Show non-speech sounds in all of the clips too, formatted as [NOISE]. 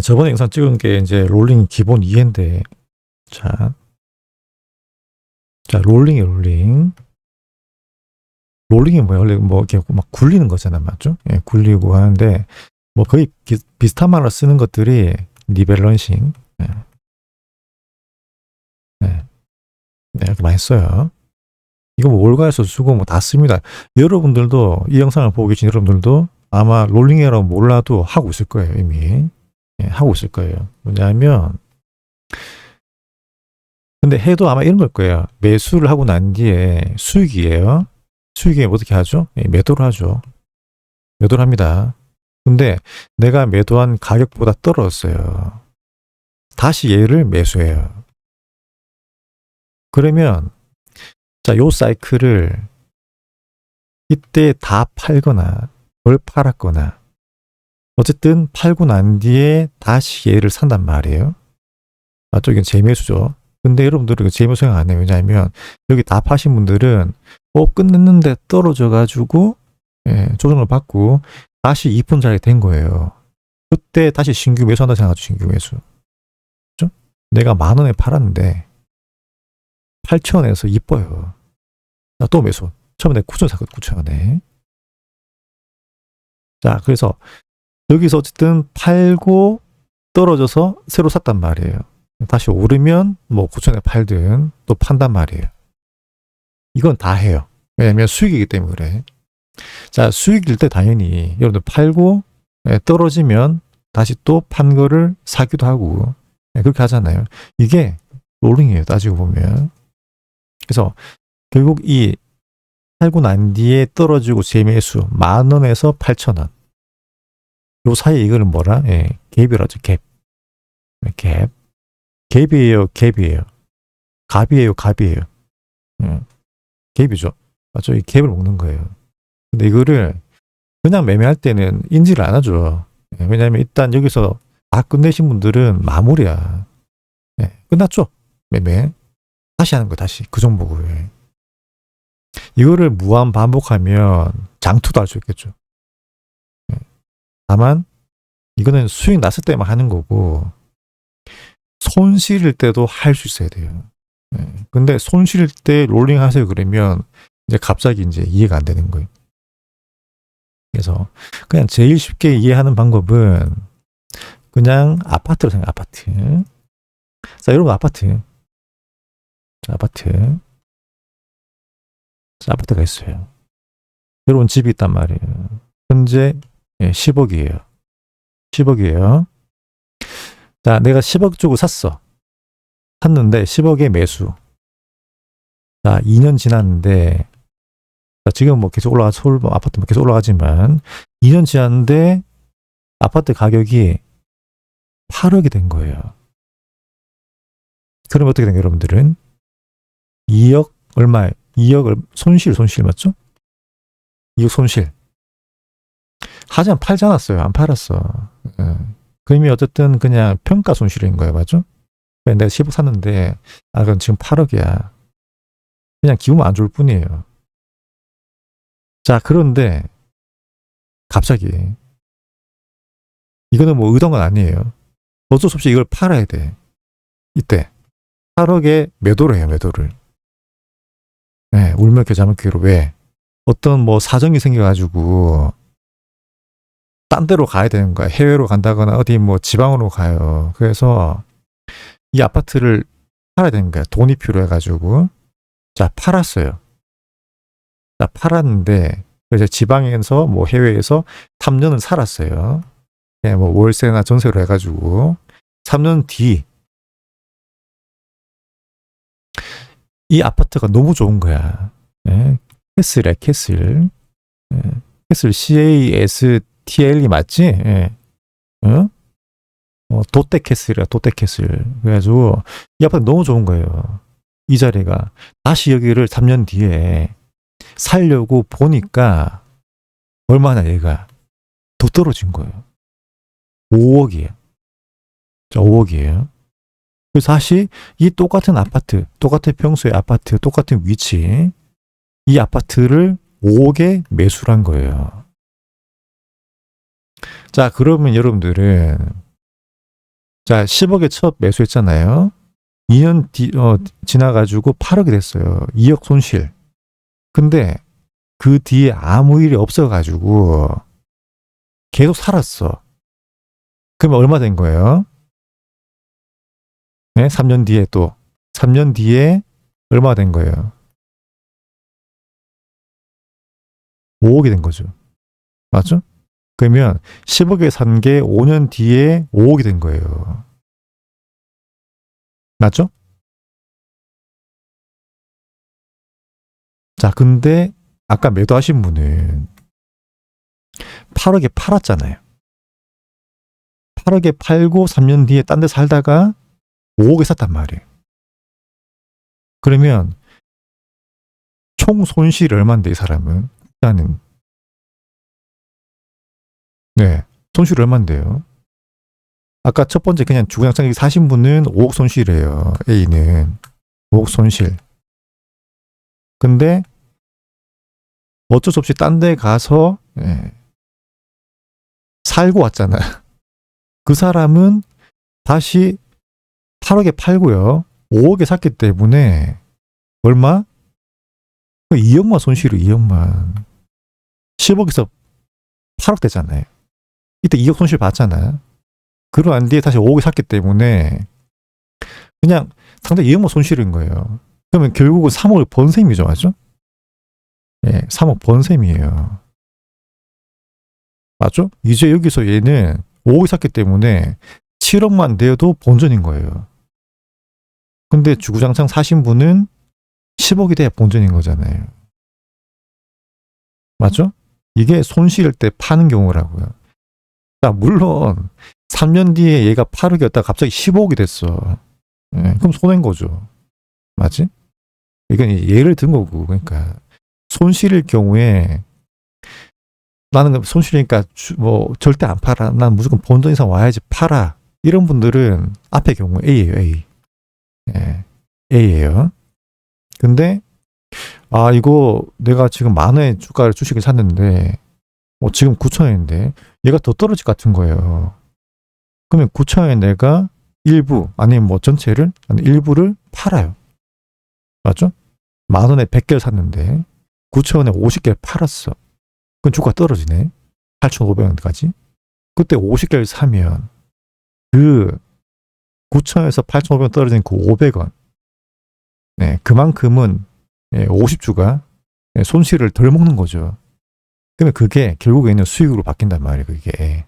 네, 저번에 영상 찍은 게 이제 롤링 기본 이해인데, 자, 자, 롤링이 롤링. 롤링이 뭐야? 원래 뭐 이렇게 막 굴리는 거잖아, 맞죠? 예, 굴리고 하는데, 뭐 거의 비, 비슷한 말로 쓰는 것들이 리밸런싱. 예. 네. 네, 이렇게 많이 써요. 이거 뭐 올가에서 쓰고 뭐 다 씁니다. 여러분들도 이 영상을 보고 계신 여러분들도 아마 롤링이라고 몰라도 하고 있을 거예요, 이미. 예, 하고 있을 거예요. 뭐냐면, 근데 해도 아마 이런 걸 거예요. 매수를 하고 난 뒤에 수익이에요. 수익이 어떻게 하죠? 예, 매도를 하죠. 매도를 합니다. 근데 내가 매도한 가격보다 떨어졌어요. 다시 얘를 매수해요. 그러면, 자, 요 사이클을 이때 다 팔거나, 덜 팔았거나, 어쨌든 팔고 난 뒤에 다시 얘를 산단 말이에요. 맞죠? 이건 재매수죠. 근데 여러분들은 이거 재매수 생각 안 해요. 왜냐하면 여기 다 파신 분들은 어 끝냈는데 떨어져 가지고 예, 조정을 받고 다시 2분짜리 된 거예요. 그때 다시 신규 매수한다 생각하죠. 신규 매수. 그죠? 내가 만 원에 팔았는데 8천 원에서 이뻐요. 자, 또 매수. 처음에 9천 원 샀거든. 9천 원에. 자, 그래서 여기서 어쨌든 팔고 떨어져서 새로 샀단 말이에요. 다시 오르면 뭐 9천에 팔든 또 판단 말이에요. 이건 다 해요. 왜냐면 수익이기 때문에 그래. 자, 수익일 때 당연히 여러분들 팔고 예, 떨어지면 다시 또 판 거를 사기도 하고 예, 그렇게 하잖아요. 이게 롤링이에요. 따지고 보면. 그래서 결국 이 팔고 난 뒤에 떨어지고 재매수 만 원에서 8천 원. 요 사이에 이거는 뭐라? 예, 갭이라고 하죠. 갭. 갭. 갭이에요. 갭이에요. 갑이에요. 갑이에요. 음, 갭이죠. 맞죠? 이 갭을 먹는 거예요. 근데 이거를 그냥 매매할 때는 인지를 안 하죠. 예, 왜냐하면 일단 여기서 다 끝내신 분들은 마무리야. 예, 끝났죠? 매매. 다시 하는 거 다시. 그 종목을. 이거를 무한 반복하면 장투도 할 수 있겠죠. 다만 이거는 수익 났을 때만 하는 거고 손실일 때도 할 수 있어야 돼요. 예. 근데 손실일 때 롤링 하세요 그러면 이제 갑자기 이제 이해가 안 되는 거예요. 그래서 그냥 제일 쉽게 이해하는 방법은 그냥 아파트로 생각 아파트. 자, 여러분 아파트. 자, 아파트. 자, 아파트가 있어요. 여러분 집이 있단 말이에요. 현재 예, 10억이에요. 10억이에요. 자, 내가 10억 주고 샀어. 샀는데 10억에 매수. 자, 2년 지났는데 자, 지금 뭐 계속 올라가 서울 뭐 아파트 뭐 계속 올라가지만 2년 지났는데 아파트 가격이 8억이 된 거예요. 그럼 어떻게 된 거예요, 여러분들은? 2억 얼마? 2억을 손실 손실 맞죠? 2억 손실. 하지만 팔지 않았어요. 안 팔았어. 예. 그러면 어쨌든 그냥 평가 손실인 거예요. 맞죠? 내가 10억 샀는데, 아, 그건 지금 8억이야. 그냥 기분 안 좋을 뿐이에요. 자, 그런데, 갑자기, 이거는 뭐 의도한 건 아니에요. 어쩔 수 없이 이걸 팔아야 돼. 이때. 8억에 매도를 해요, 매도를. 네, 울며 겨자며 귀로. 왜? 어떤 뭐 사정이 생겨가지고, 딴 데로 가야 되는 거야. 해외로 간다거나 어디 뭐 지방으로 가요. 그래서 이 아파트를 팔아야 되는 거야. 돈이 필요해가지고. 자, 팔았어요. 자, 팔았는데, 이제 지방에서 뭐 해외에서 3년을 살았어요. 예, 뭐 월세나 전세로 해가지고. 3년 뒤, 이 아파트가 너무 좋은 거야. 예, 캐슬이야, 캐슬. 예, 캐슬 C-A-S-T-L이 맞지? 예. 어? 어, 도떼캐슬이야, 도떼캐슬. 그래가지고, 이 아파트 너무 좋은 거예요. 이 자리가. 다시 여기를 3년 뒤에 살려고 보니까, 얼마나 얘가 더 떨어진 거예요. 5억이에요. 자, 5억이에요. 그래서 다시 이 똑같은 아파트, 똑같은 평수의 아파트, 똑같은 위치, 이 아파트를 5억에 매수를 한 거예요. 자, 그러면 여러분들은 자, 10억에 첫 매수했잖아요. 2년 뒤, 어, 지나가지고 8억이 됐어요. 2억 손실. 근데 그 뒤에 아무 일이 없어가지고 계속 살았어. 그러면 얼마 된 거예요? 네, 3년 뒤에 또 3년 뒤에 얼마 된 거예요? 5억이 된 거죠. 맞죠? 그러면 10억에 산 게 5년 뒤에 5억이 된 거예요. 맞죠? 자, 근데 아까 매도하신 분은 8억에 팔았잖아요. 8억에 팔고 3년 뒤에 딴 데 살다가 5억에 샀단 말이에요. 그러면 총 손실이 얼마인데 이 사람은? 일단은 네, 손실 얼마인데요? 아까 첫 번째 그냥 주구장창 사신 분은 5억 손실이에요. A는 5억 손실. 근데 어쩔 수 없이 딴 데 가서 예, 살고 왔잖아. [LAUGHS] 그 사람은 다시 8억에 팔고요. 5억에 샀기 때문에 얼마? 2억만 손실이 2억만. 10억에서 8억 되잖아요. 이때 2억 손실 봤잖아요. 그러한 뒤에 다시 5억에 샀기 때문에 그냥 상당히 2억만 손실인 거예요. 그러면 결국은 3억을 번 셈이죠. 맞죠? 예, 3억 번 셈이에요. 맞죠? 이제 여기서 얘는 5억에 샀기 때문에 7억만 내도 본전인 거예요. 근데 주구장창 사신 분은 10억이 돼야 본전인 거잖아요. 맞죠? 이게 손실일 때 파는 경우라고요. 자, 물론 3년 뒤에 얘가 8억이었다가 갑자기 15억이 됐어. 예, 그럼 손해인 거죠. 맞지? 이건 예를 든 거고. 그러니까 손실일 경우에 나는 손실이니까 주- 뭐 절대 안 팔아. 난 무조건 본전 이상 와야지 팔아. 이런 분들은 앞의 경우 A예요, A. 예, A예요. 근데 아 이거 내가 지금 만 원의 주가를 주식을 샀는데 뭐 지금 9천 원인데 얘가 더 떨어질 것 같은 거예요. 그러면 9천 원에 내가 일부 아니면 뭐 전체를 아니 일부를 팔아요. 맞죠? 만 원에 100개를 샀는데 9천 원에 50개를 팔았어. 그럼 주가 떨어지네. 8,500원까지. 그때 50개를 사면 그 9천에서 8,500원 떨어진 그 500원. 네, 그만큼은 50주가 손실을 덜 먹는 거죠. 그러면 그게 결국에는 수익으로 바뀐단 말이에요. 그게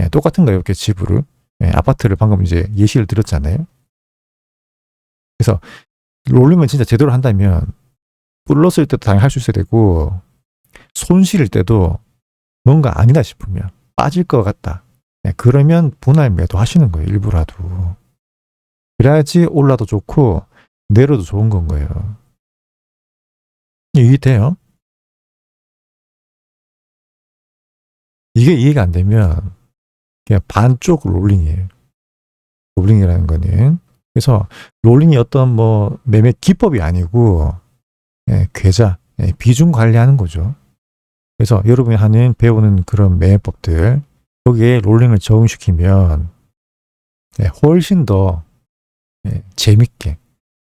예, 똑같은 거예요. 이렇게 지불을 예, 아파트를 방금 이제 예시를 드렸잖아요. 그래서 롤링을 진짜 제대로 한다면 플러스일 때도 당연히 할 수 있어야 되고 손실일 때도 뭔가 아니다 싶으면 빠질 것 같다. 예, 그러면 분할 매도 하시는 거예요. 일부라도. 그래야지 올라도 좋고 내려도 좋은 건 거예요. 이해돼요? 이게 이해가 안 되면 그냥 반쪽 롤링이에요. 롤링이라는 거는. 그래서 롤링이 어떤 뭐 매매 기법이 아니고 예, 계좌, 예, 비중 관리하는 거죠. 그래서 여러분이 하는 배우는 그런 매매법들 거기에 롤링을 적용시키면 예, 훨씬 더 예, 재밌게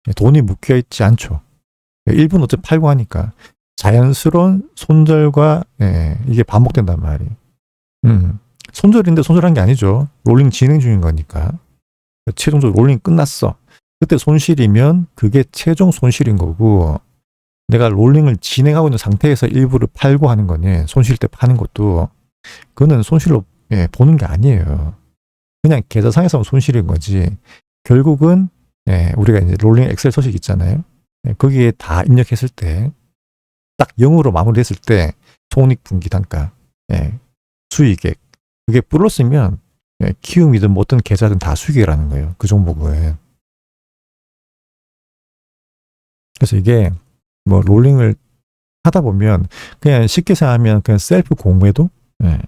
예, 돈이 묶여 있지 않죠. 일분 어차피 팔고 하니까 자연스러운 손절과 예, 이게 반복된단 말이에요. 음, 손절인데 손절한 게 아니죠. 롤링 진행 중인 거니까. 최종적으로 롤링 끝났어. 그때 손실이면 그게 최종 손실인 거고 내가 롤링을 진행하고 있는 상태에서 일부를 팔고 하는 거는 손실 때 파는 것도 그거는 손실로 예, 보는 게 아니에요. 그냥 계좌상에서는 손실인 거지. 결국은 예, 우리가 이제 롤링 엑셀 서식 있잖아요. 예, 거기에 다 입력했을 때 딱 0으로 마무리했을 때 손익분기 단가, 예, 수익액 그게 플러스면 예, 키움이든 뭐든 계좌든 다 수익이라는 거예요. 그 종목은. 그래서 이게 뭐 롤링을 하다 보면 그냥 쉽게 생각하면 그냥 셀프 공매도 예,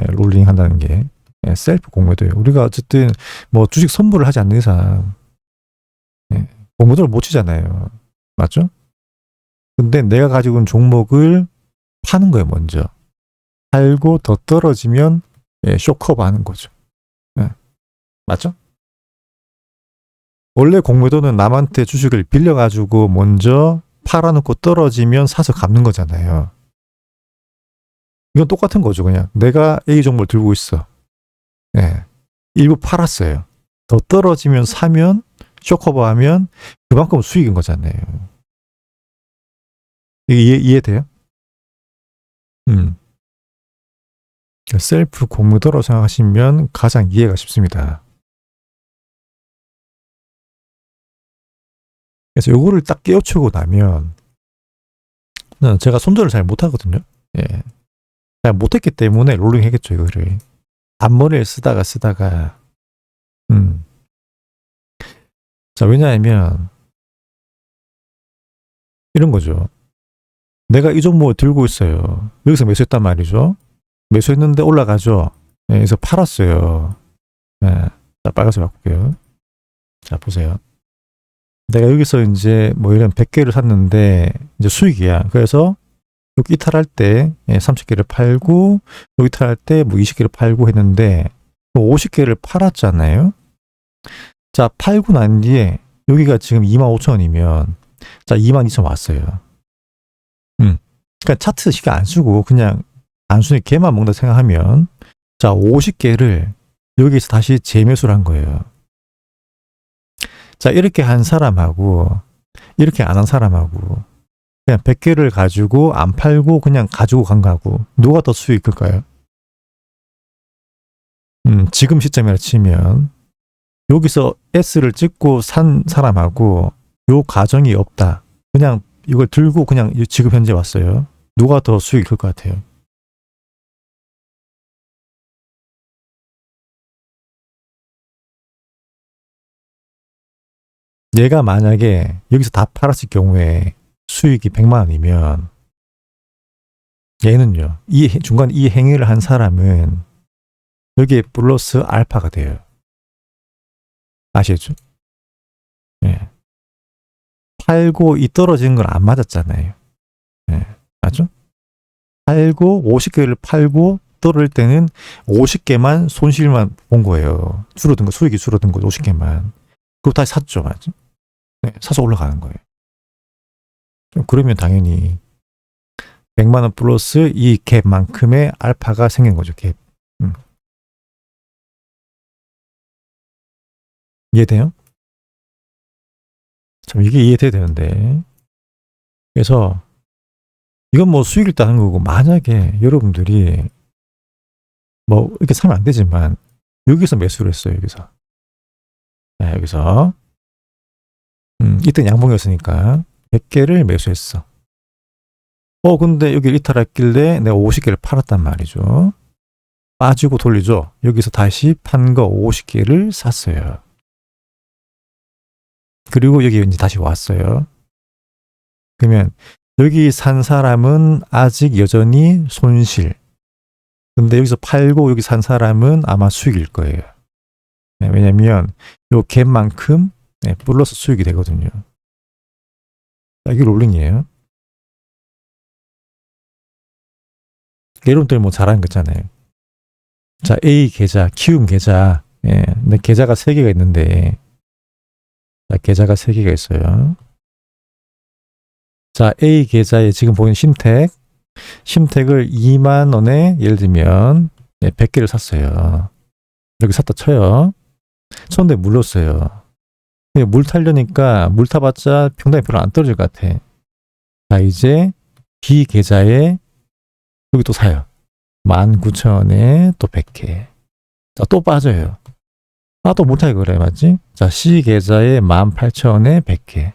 예, 롤링 한다는 게 예, 셀프 공매도예요. 우리가 어쨌든 뭐 주식 선물을 하지 않는 이상 예, 공매도를 못 치잖아요. 맞죠? 근데 내가 가지고 있는 종목을 파는 거예요, 먼저. 팔고 더 떨어지면 예, 쇼커버 하는 거죠. 예. 맞죠? 원래 공매도는 남한테 주식을 빌려가지고 먼저 팔아놓고 떨어지면 사서 갚는 거잖아요. 이건 똑같은 거죠, 그냥. 내가 A 종목을 들고 있어. 예. 일부 팔았어요. 더 떨어지면 사면, 쇼커버 하면 그만큼 수익인 거잖아요. 이해, 이해돼요? 음. 셀프 공매도로 생각하시면 가장 이해가 쉽습니다. 그래서 요거를 딱 깨우치고 나면 는 제가 손절을 잘 못하거든요. 예. 잘 못했기 때문에 롤링 했겠죠, 이거를. 앞머리를 쓰다가 쓰다가 음. 자, 왜냐하면 이런 거죠. 내가 이 종목을 들고 있어요. 여기서 매수했단 말이죠. 매수했는데 올라가죠. 예, 그래서 팔았어요. 예. 자, 빨간색 바꿀게요. 자, 보세요. 내가 여기서 이제 뭐 이런 100개를 샀는데 이제 수익이야. 그래서 여기 이탈할 때 30개를 팔고 여기 이탈할 때 뭐 20개를 팔고 했는데 50개를 팔았잖아요. 자, 팔고 난 뒤에 여기가 지금 25,000원이면 자, 22,000원 왔어요. 음. 그러니까 차트 시간 안 쓰고 그냥 단순히 개만 먹는다 생각하면 자, 50개를 여기서 다시 재매수를 한 거예요. 자, 이렇게 한 사람하고 이렇게 안 한 사람하고 그냥 100개를 가지고 안 팔고 그냥 가지고 간 거하고 누가 더 수익 클까요? 음, 지금 시점이라 치면 여기서 S를 찍고 산 사람하고 요 가정이 없다. 그냥 이걸 들고 그냥 지금 현재 왔어요. 누가 더 수익이 클 것 같아요? 얘가 만약에 여기서 다 팔았을 경우에 수익이 100만 원이면 얘는요. 이 중간 이 행위를 한 사람은 여기에 플러스 알파가 돼요. 아시겠죠? 예. 팔고 이 떨어지는 건안 맞았잖아요. 예. 맞죠? 팔고 50개를 팔고 떨어질 때는 50개만 손실만 본 거예요. 줄어든 거, 수익이 줄어든 거 50개만. 그거 다시 샀죠. 맞죠? 네, 사서 올라가는 거예요. 그러면 당연히 100만 원 플러스 이 갭만큼의 알파가 생긴 거죠. 갭. 음. 이해돼요? 참 이게 이해돼야 되는데. 그래서 이건 뭐 수익을 따는 거고 만약에 여러분들이 뭐 이렇게 사면 안 되지만 여기서 매수를 했어요. 여기서. 네, 여기서 음, 이때 양봉이었으니까 100개를 매수했어. 어, 근데 여기 이탈했길래 내가 50개를 팔았단 말이죠. 빠지고 돌리죠. 여기서 다시 판 거 50개를 샀어요. 그리고 여기 이제 다시 왔어요. 그러면 여기 산 사람은 아직 여전히 손실. 근데 여기서 팔고 여기 산 사람은 아마 수익일 거예요. 네, 왜냐면 요 갭만큼 네, 플러스 수익이 되거든요. 이게 롤링이에요. 여러분들 뭐 잘하는 거 있잖아요. 자, A 계좌, 키움 계좌. 예, 근데 계좌가 3개가 있는데, 자, 계좌가 3개가 있어요. 자, A 계좌에 지금 보이는 심택, 심택을 2만 원에 예를 들면 예, 100개를 샀어요. 여기 샀다 쳐요. 쳤는데 물렀어요. 물 타려니까 물 타봤자 평당이 별로 안 떨어질 것 같아. 자, 이제 B 계좌에 여기 또 사요. 19,000원에 또 100개. 자, 또 빠져요. 아, 또물 타기 그래, 맞지? 자, C 계좌에 18,000원에 100개.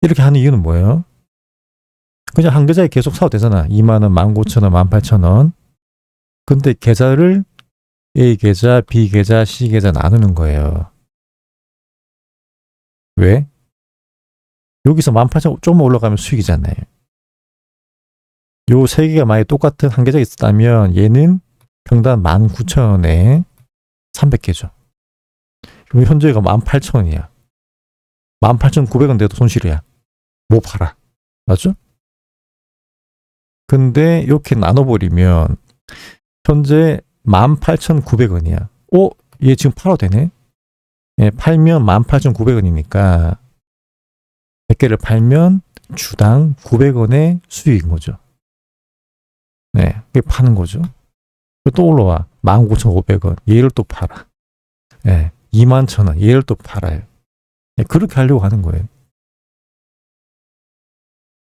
이렇게 하는 이유는 뭐예요? 그냥 한 계좌에 계속 사도 되잖아. 2만원, 19,000원, 18,000원. 근데 계좌를 A 계좌, B 계좌, C 계좌 나누는 거예요. 왜? 여기서 18,000원 조금 올라가면 수익이잖아요. 요 세 개가 만약에 똑같은 한 계좌가 있었다면 얘는 평단 19,000원에 300개죠. 그럼 현재가 18,000원이야. 18,900원 돼도 손실이야. 못 팔아. 맞죠? 근데 이렇게 나눠버리면 현재 18,900원이야. 오, 얘 지금 팔아도 되네? 예, 팔면 18,900원이니까 100개를 팔면 주당 900원의 수익인 거죠. 네, 그게 파는 거죠. 또 올라와. 19,500원. 얘를 또 팔아. 예, 21,000원. 얘를 또 팔아요. 예, 그렇게 하려고 하는 거예요.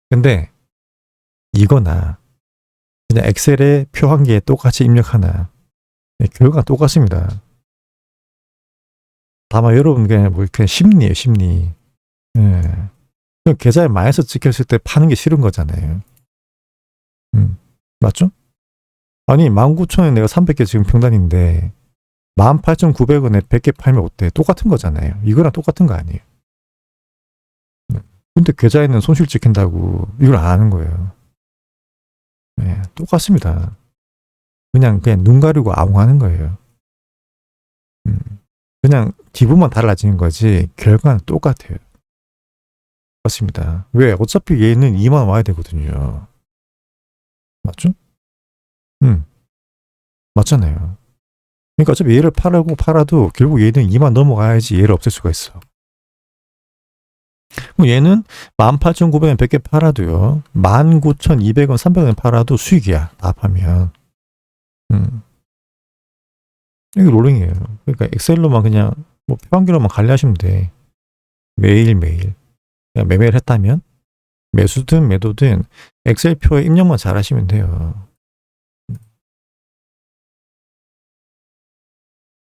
근데 이거나 그냥 엑셀에 표 한 개에 똑같이 입력하나 예, 결과가 똑같습니다. 다만 여러분 그냥 뭐 그냥 심리예요 심리. 예. 그 계좌에 마이너스 찍혔을 때 파는 게 싫은 거잖아요. 음, 맞죠? 아니 19,000원에 내가 300개 지금 평단인데 18,900원에 100개 팔면 어때? 똑같은 거잖아요. 이거랑 똑같은 거 아니에요. 음, 근데 계좌에는 손실 찍힌다고 이걸 안 하는 거예요. 네, 똑같습니다. 그냥 그냥 눈 가리고 아웅하는 거예요. 음, 그냥 기분만 달라지는 거지 결과는 똑같아요. 맞습니다. 왜? 어차피 얘는 2만 원 와야 되거든요. 맞죠? 음, 맞잖아요. 그러니까 어차피 얘를 팔고 팔아도 결국 얘는 2만 넘어가야지 얘를 없앨 수가 있어. 얘는 18,900원 100개 팔아도요. 19,200원 300원 팔아도 수익이야. 다 합하면. 음. 이게 롤링이에요. 그러니까 엑셀로만 그냥 뭐 표한기로만 관리하시면 돼. 매일매일. 그냥 매매를 했다면 매수든 매도든 엑셀표에 입력만 잘 하시면 돼요.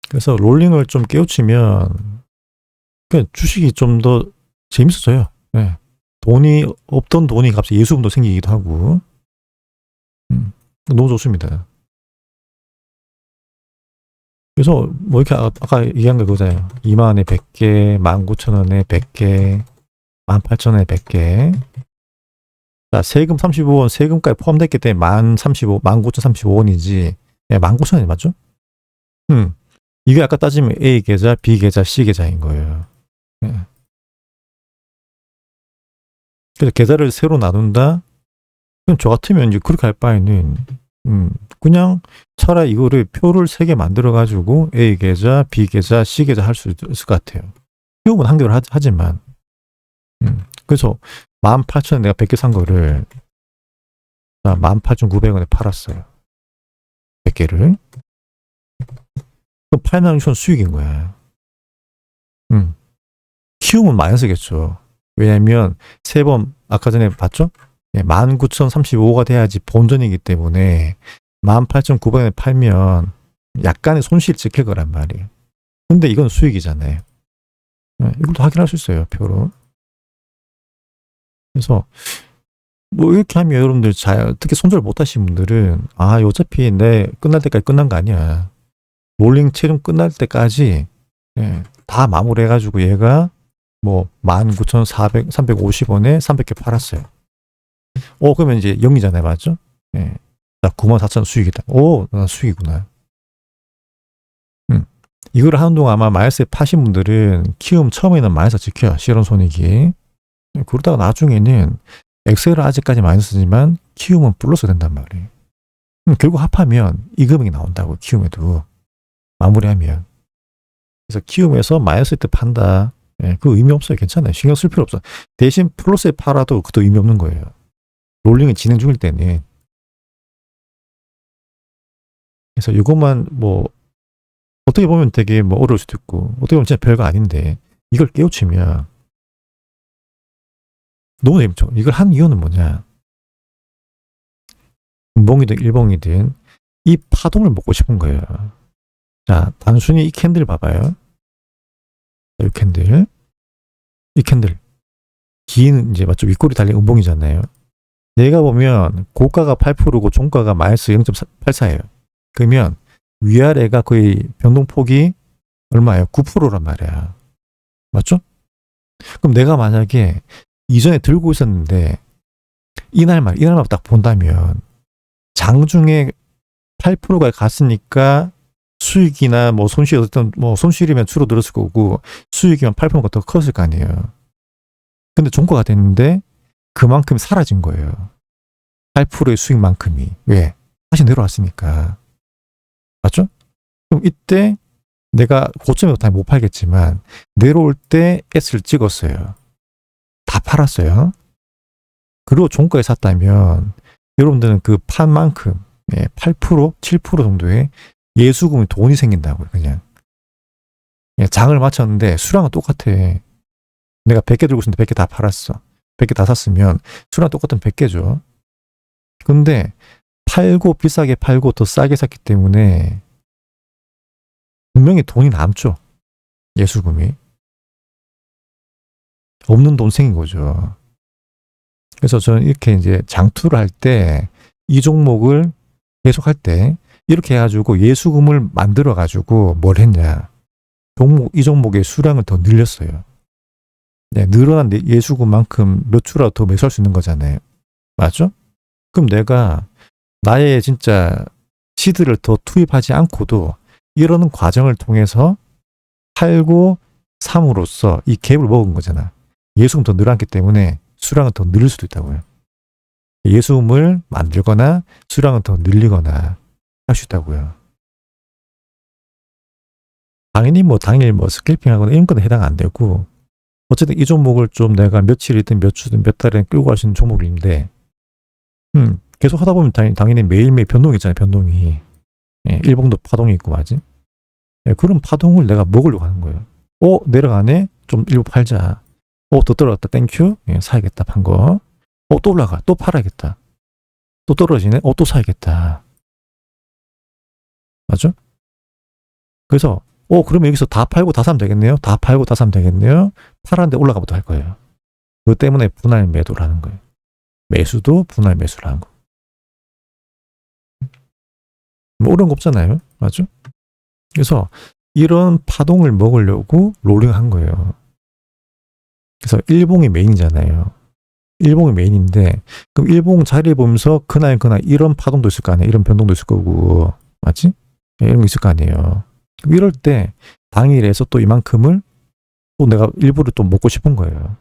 그래서 롤링을 좀 깨우치면 그 주식이 좀 더 재밌어져요. 예. 돈이 없던 돈이 갑자기 예수금도 생기기도 하고 음, 너무 좋습니다. 그래서 뭐 이렇게 아- 아까 얘기한 거 그거잖아요. 2만 원에 100개, 19,000원에 100개, 18,000원에 100개. 자, 세금 35원, 세금까지 포함됐기 때문에 1,035, 19,035원이지. 예, 19,000원이 맞죠? 음. 이게 아까 따지면 A 계좌, B 계좌, C 계좌인 거예요. 예. 그래서 계좌를 새로 나눈다? 그럼 저 같으면 이제 그렇게 할 바에는, 음, 그냥 차라리 이거를 표를 세 개 만들어 가지고 A 계좌, B 계좌, C 계좌 할 수 있을 것 같아요. 기업은 한 개로 하, 하지만, 음, 그래서 18,000원 내가 100개 산 거를, 18,900원에 팔았어요. 100개를. 그럼 8만 6천 수익인 거야. 음. 키우면 마이너스겠죠. 왜냐면 세번 아까 전에 봤죠? 예, 19,035가 돼야지 본전이기 때문에 18,900원에 팔면 약간의 손실이 찍힐 거란 말이에요. 근데 이건 수익이잖아요. 예, 이것도 확인할 수 있어요, 표로. 그래서 뭐 이렇게 하면 여러분들 잘 특히 손절 못 하신 분들은 아 어차피 내 끝날 때까지 끝난 거 아니야. 롤링 체중 끝날 때까지 예, 다 마무리해가지고 얘가 뭐 19,400, 350원에 300개 팔았어요. 오, 그러면 이제 0이잖아요. 맞죠? 예. 자, 94,000 수익이다. 오, 나 수익이구나. 음. 이걸 하는 동안 아마 마이너스에 파신 분들은 키움 처음에는 마이너스 지켜요. 실현 손익이. 그러다가 나중에는 엑셀은 아직까지 마이너스지만 키움은 플러스 된단 말이에요. 그럼 결국 합하면 이 금액이 나온다고 키움에도. 마무리하면. 그래서 키움에서 마이너스 때 판다. 예, 그 의미 없어요. 괜찮아요. 신경 쓸 필요 없어. 대신 플러스에 팔아도 그것도 의미 없는 거예요. 롤링이 진행 중일 때는. 그래서 이것만 뭐 어떻게 보면 되게 뭐 어려울 수도 있고 어떻게 보면 진짜 별거 아닌데 이걸 깨우치면 너무 재밌죠. 이걸 한 이유는 뭐냐? 음봉이든 일봉이든 이 파동을 먹고 싶은 거예요. 자, 단순히 이 캔들 봐봐요. 이 캔들. 이 캔들. 긴, 이제, 맞죠? 윗꼬리 달린 음봉이잖아요. 얘가 보면 고가가 8%고 종가가 마이너스 0.84예요. 그러면 위아래가 거의 변동폭이 얼마예요? 9%란 말이야. 맞죠? 그럼 내가 만약에 이전에 들고 있었는데 이날만, 이날만 딱 본다면 장중에 8%가 갔으니까 수익이나 뭐 손실 어떤 뭐 손실이면 줄어들었을 거고 수익이면 8%가 더 컸을 거 아니에요. 근데 종가가 됐는데 그만큼 사라진 거예요. 8%의 수익만큼이 왜? 다시 내려왔으니까 맞죠? 그럼 이때 내가 고점에 다못 팔겠지만 내려올 때 S를 찍었어요. 다 팔았어요. 그리고 종가에 샀다면 여러분들은 그 판 만큼 예, 8% 7% 정도의 예수금이 돈이 생긴다고요. 그냥 예, 장을 마쳤는데 수량은 똑같아. 내가 100개 들고 있는데 100개 다 팔았어. 100개 다 샀으면 수량 똑같은 100개죠. 근데 팔고 비싸게 팔고 더 싸게 샀기 때문에 분명히 돈이 남죠. 예수금이. 없는 돈 생긴 거죠. 그래서 저는 이렇게 이제 장투를 할 때 이 종목을 계속 할 때 이렇게 해가지고 예수금을 만들어 가지고 뭘 했냐. 종목, 이 종목의 수량을 더 늘렸어요. 네, 늘어난 내- 예수금만큼 몇 주라도 더 매수할 수 있는 거잖아요. 맞죠? 그럼 내가 나의 진짜 시드를 더 투입하지 않고도 이러는 과정을 통해서 팔고 삼으로써 이 갭을 먹은 거잖아. 예수금 더 늘었기 때문에 수량은 더 늘릴 수도 있다고요. 예수금을 만들거나 수량을 더 늘리거나 할 수 있다고요. 당연히 뭐 당일 뭐 스캘핑하거나 이런 건 해당 안 되고 어쨌든 이 종목을 좀 내가 며칠이든 몇 주든 몇 달에 끌고 갈 수 있는 종목인데 음, 계속 하다 보면 당연히, 당연히 매일매일 변동이 있잖아요. 변동이. 예, 일봉도 파동이 있고 맞지? 예, 그런 파동을 내가 먹으려고 하는 거예요. 어, 내려가네? 좀 일부 팔자. 어, 더 떨어졌다. 땡큐. 예, 사야겠다. 판 거. 어, 또 올라가. 또 팔아야겠다. 또 떨어지네? 어, 또 사야겠다. 맞죠? 그래서, 어, 그러면 여기서 다 팔고 다 사면 되겠네요? 다 팔고 다 사면 되겠네요? 팔았는데 올라가부터 할 거예요. 그것 때문에 분할 매도를 하는 거예요. 매수도 분할 매수를 하는 거. 뭐 어려운 거 없잖아요. 맞죠? 그래서 이런 파동을 먹으려고 롤링 한 거예요. 그래서 일봉이 메인이잖아요. 일봉이 메인인데 그럼 일봉 자리를 보면서 그날 그날 이런 파동도 있을 거 아니에요. 이런 변동도 있을 거고 맞지? 예, 이런 게 있을 거 아니에요. 그럼 이럴 때 당일에서 또 이만큼을 또 내가 일부러 또 먹고 싶은 거예요.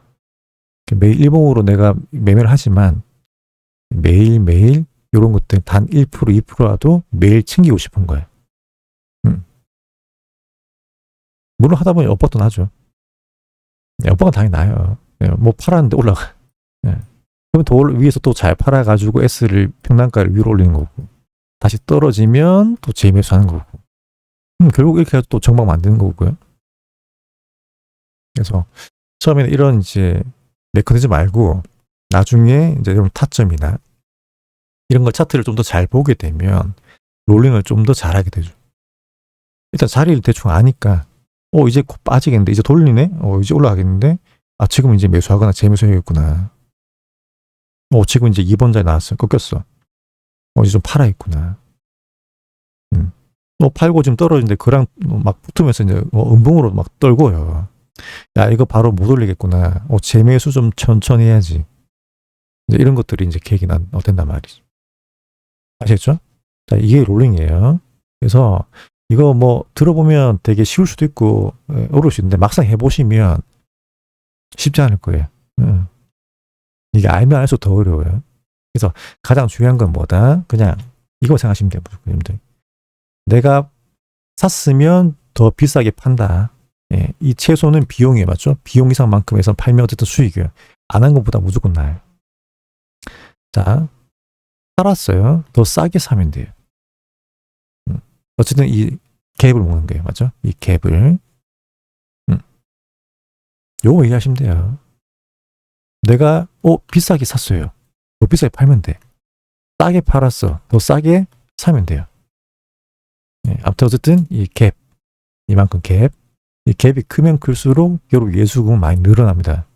매일 일봉으로 내가 매매를 하지만 매일매일 이런 것들 단 1% 2%라도 매일 챙기고 싶은 거예요. 음. 물론 하다 보니 엇박도 나죠. 네, 엇박은 당연히 나요. 네, 뭐 팔았는데 올라가. 네. 그러면 더 올- 위에서 또 잘 팔아가지고 S를 평단가를 위로 올리는 거고 다시 떨어지면 또 재매수하는 거고 음, 결국 이렇게 해서 또 정방 만드는 거고요. 그래서 처음에는 이런 이제 메커니즘 말고 나중에 이제 이런 타점이나 이런 걸 차트를 좀 더 잘 보게 되면 롤링을 좀 더 잘하게 되죠. 일단 자리를 대충 아니까 어 이제 곧 빠지겠는데 이제 돌리네? 어 이제 올라가겠는데? 아 지금 이제 매수하거나 재매수해야겠구나. 어 지금 이제 2번 자리 나왔어. 꺾였어. 어 이제 좀 팔아야겠구나 음. 어 팔고 지금 떨어지는데 그랑 막 붙으면서 이제 어, 음봉으로 막 떨고요 야 이거 바로 못 올리겠구나 어 재매수 좀 천천히 해야지 이제 이런 것들이 이제 계획이 난, 어, 된단 말이죠 아시겠죠? 자, 이게 롤링이에요. 그래서 이거 뭐 들어보면 되게 쉬울 수도 있고 예, 어려울 수 있는데 막상 해보시면 쉽지 않을 거예요. 음. 이게 알면 알수록 더 어려워요. 그래서 가장 중요한 건 뭐다? 그냥 이거 생각하시면 돼요. 여러분들. 내가 샀으면 더 비싸게 판다. 예, 이 채소는 비용이 맞죠? 비용 이상만큼 해서 팔면 어쨌든 수익이에요. 안 한 것보다 무조건 나아요. 자, 살았어요. 더 싸게 사면 돼요. 음. 어쨌든 이 갭을 먹는 거예요. 맞죠? 이 갭을. 음. 요거 이해하시면 돼요. 내가, 어, 비싸게 샀어요. 더 비싸게 팔면 돼. 싸게 팔았어. 더 싸게 사면 돼요. 예, 아무튼 어쨌든 이 갭, 이만큼 갭, 이 갭이 크면 클수록 결국 예수금은 많이 늘어납니다.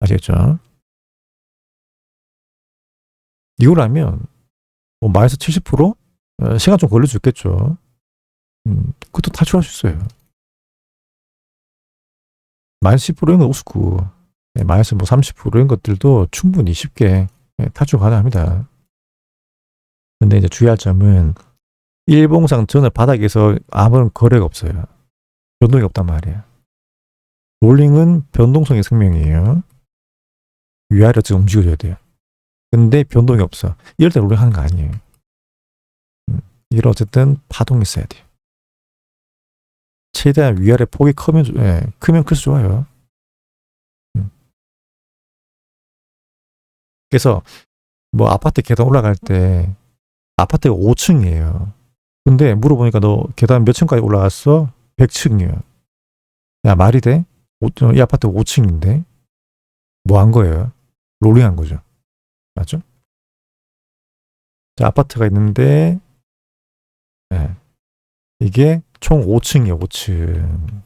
아시겠죠? 이거라면 뭐 마이너스 70% 어, 시간 좀 걸릴 수 있겠죠. 음, 그것도 탈출할 수 있어요. 마이너스 10%인 건 우스고 네, 마이너스 뭐 30%인 것들도 충분히 쉽게 예, 탈출 가능합니다. 근데 이제 주의할 점은 일봉상 전을 바닥에서 아무런 거래가 없어요. 변동이 없단 말이에요. 롤링은 변동성의 생명이에요. 위아래로 지금 움직여줘야 돼요. 근데 변동이 없어. 이럴 때 롤링 하는 거 아니에요. 음. 이걸 어쨌든 파동이 있어야 돼요. 최대한 위아래 폭이 크면, 좋- 예, 크면 클수록 좋아요. 음. 그래서 뭐 아파트 계단 올라갈 때 아파트가 5층이에요. 근데 물어보니까 너 계단 몇 층까지 올라갔어? 100층이요. 야, 말이 돼? 오- 어, 이 아파트 5층인데? 뭐 한 거예요? 롤링 한 거죠. 맞죠? 자, 아파트가 있는데, 예. 이게 총 5층이에요, 5층.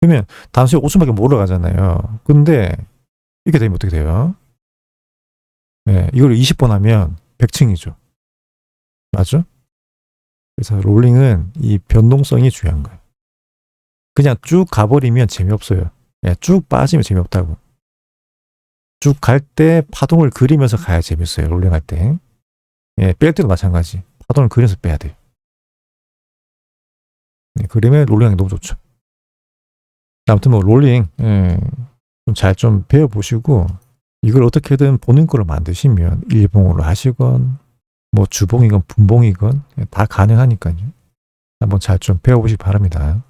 그러면 단순히 5층밖에 못 올라가잖아요. 근데 이렇게 되면 어떻게 돼요? 예, 이걸 20번 하면 100층이죠. 맞죠? 그래서 롤링은 이 변동성이 중요한 거예요. 그냥 쭉 가버리면 재미없어요. 예, 쭉 빠지면 재미없다고. 쭉 갈 때 파동을 그리면서 가야 재밌어요. 롤링 할 때. 예, 뺄 때도 마찬가지. 파동을 그려서 빼야 돼요. 네, 그러면 롤링하기 너무 좋죠. 아무튼 뭐 롤링 예, 잘좀 배워보시고 이걸 어떻게든 보는 거로 만드시면 일봉으로 하시건 뭐 주봉이건 분봉이건 예, 다 가능하니까요. 한번 잘 좀 배워보시기 바랍니다.